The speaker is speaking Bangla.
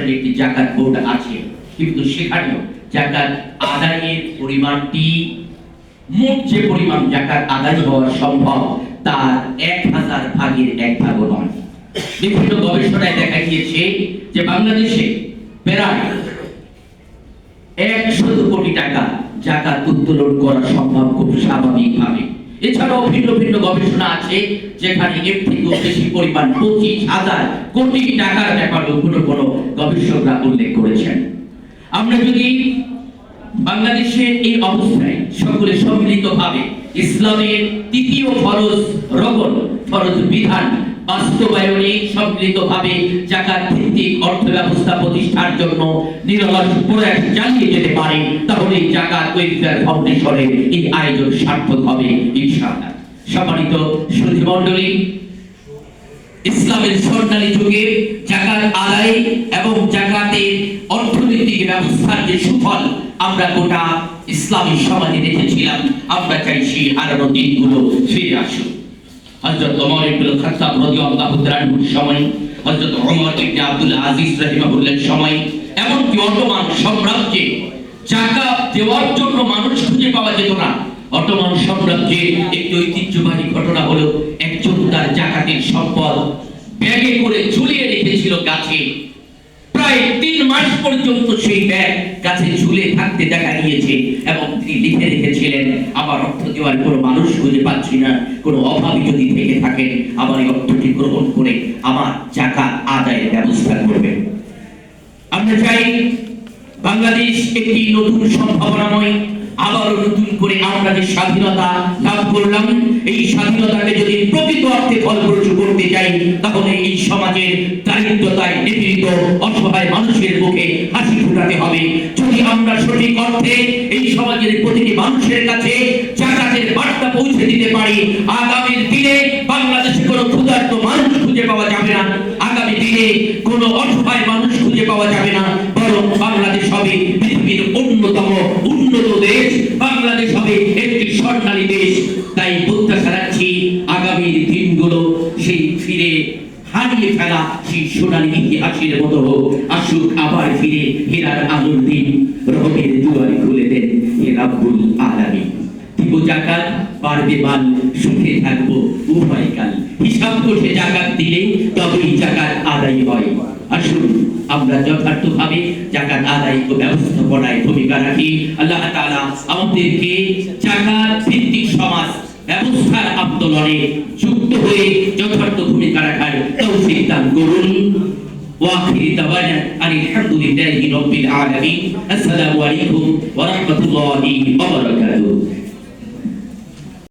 কর্পোরেশনের একটি জাকাত বোর্ড আছে। কিন্তু সেখানেও জাকাত আদায়ের পরিমাণটি, মোট যে পরিমাণ জাকাত আদায় হওয়া সম্ভব, তার এক হাজার ভাগের এক নয়। বিভিন্ন গবেষণায় দেখা গিয়েছে যে বাংলাদেশে প্রায় একশত কোটি টাকা জাকাত উত্তোলন করা সম্ভব খুব স্বাভাবিকভাবে। এছাড়াও ভিন্ন ভিন্ন গবেষণা আছে, যেখানে এর থেকেও বেশি পরিমাণ পঁচিশ হাজার কোটি টাকার কোনো গবেষকরা উল্লেখ করেছেন। আমরা যদি বাংলাদেশের এই অবস্থায় সকলে সম্মিলিতভাবে ইসলামের তৃতীয় ফরজ রগন, ফরজ বিধান বাস্তবায়নে সম্মিলিতভাবে জাকাত ভিত্তিক অর্থ ব্যবস্থা প্রতিষ্ঠার জন্য নিরলস প্রয়াস চালিয়ে যেতে পারে তাহলে জাকাত ওয়েলফেয়ার ফাউন্ডেশনের এই আয়োজন সার্থক হবে, ইনশাআল্লাহ। সম্মানিত সুধী মণ্ডলী ইসলামের স্বর্ণালী যুগে জাকাত আদায় এবং জাকাতের অর্থনৈতিক ব্যবস্থার যে সুফল, আমরা গোটা ইসলামী সমাজে দেখেছিলাম। আমরা চাই সেই হারানো দিনগুলো ফিরে আসুক। হযরত সময় ইবনে আব্দুল আজিজ সময়, এমনকি অটোমান সাম্রাজ্যে জাকাত দেওয়ার জন্য মানুষ খুঁজে পাওয়া যেত না। অটোমান সাম্রাজ্যে একটি ঐতিহ্যবাহী ঘটনা হলো তার জাকাতের সম্পদ ব্যাগে করে ঝুলিয়ে রেখেছিল গাছে। প্রায় তিন মাস পর্যন্ত সেই ব্যাগ কাছে ঝুলে থাকতে দেখা গিয়েছে এবং তিনি লিখে রেখেছিলেন অর্থ দেওয়ার কোনো মানুষ খুঁজে পাচ্ছি না। কোনো অভাবী যদি থেকে থাকেন, আমার এই অর্থটি গ্রহণ করে আমার জাকাত আদায়ের ব্যবস্থা করবেন। আমরা চাই বাংলাদেশ একটি নতুন সম্ভাবনাময় আবারও নতুন করে আমরা যে স্বাধীনতা লাভ করলাম, এই স্বাধীনতাকে যদি প্রকৃত অর্থে ফলপ্রসূ করতে চাই, তাহলে এই সমাজের দারিদ্রতায় নিপীড়িত, অসহায় মানুষের মুখে হাসি ফুটাতে হবে। যদি আমরা সঠিক অর্থে এই সমাজের প্রতিটি মানুষের কাছে জাকাতের বার্তা পৌঁছে দিতে পারি আগামীর দিনে বাংলাদেশে কোনো ক্ষুধার্ত মানুষ খুঁজে পাওয়া যাবে না। আগামী দিনে কোনো অসহায় মানুষ খুঁজে পাওয়া যাবে না। বরং বাংলাদেশ হবে পৃথিবীর অন্যতম দেশ, বাংলাদেশ হবে একটি স্বর্ণালী দেশ। তাই প্রত্যাশা রাখছি আগামীর দিনগুলো সেই ফিরে হারিয়ে ফেলা সেই সোনালী ইতিহাসের মতো হোক। আসুক আবার ফিরে হেরার আলোর দিন। রবের দুয়ারে খুলে দেন হে রাব্বুল আলামিন। দিব জাকাত পারবে মাল, সুখে থাকব উভয় কাল। হিসাব করতে জাকাত দিলে তবেই জাকাত আদায় হয়। আমরা যথার্থভাবে জাকাত আদায় ও ব্যবস্থাপনায় ভূমিকা রাখি আল্লাহ তাআলা আমাদেরকে জাকাত ভিত্তিক সমাজ ব্যবস্থার আন্দোলনে যুক্ত হয়ে যথার্থ ভূমিকা রাখার তৌফিক দান করুন واخر دعوانا ان الحمد لله رب العالمين السلام عليكم ورحمه الله وبركاته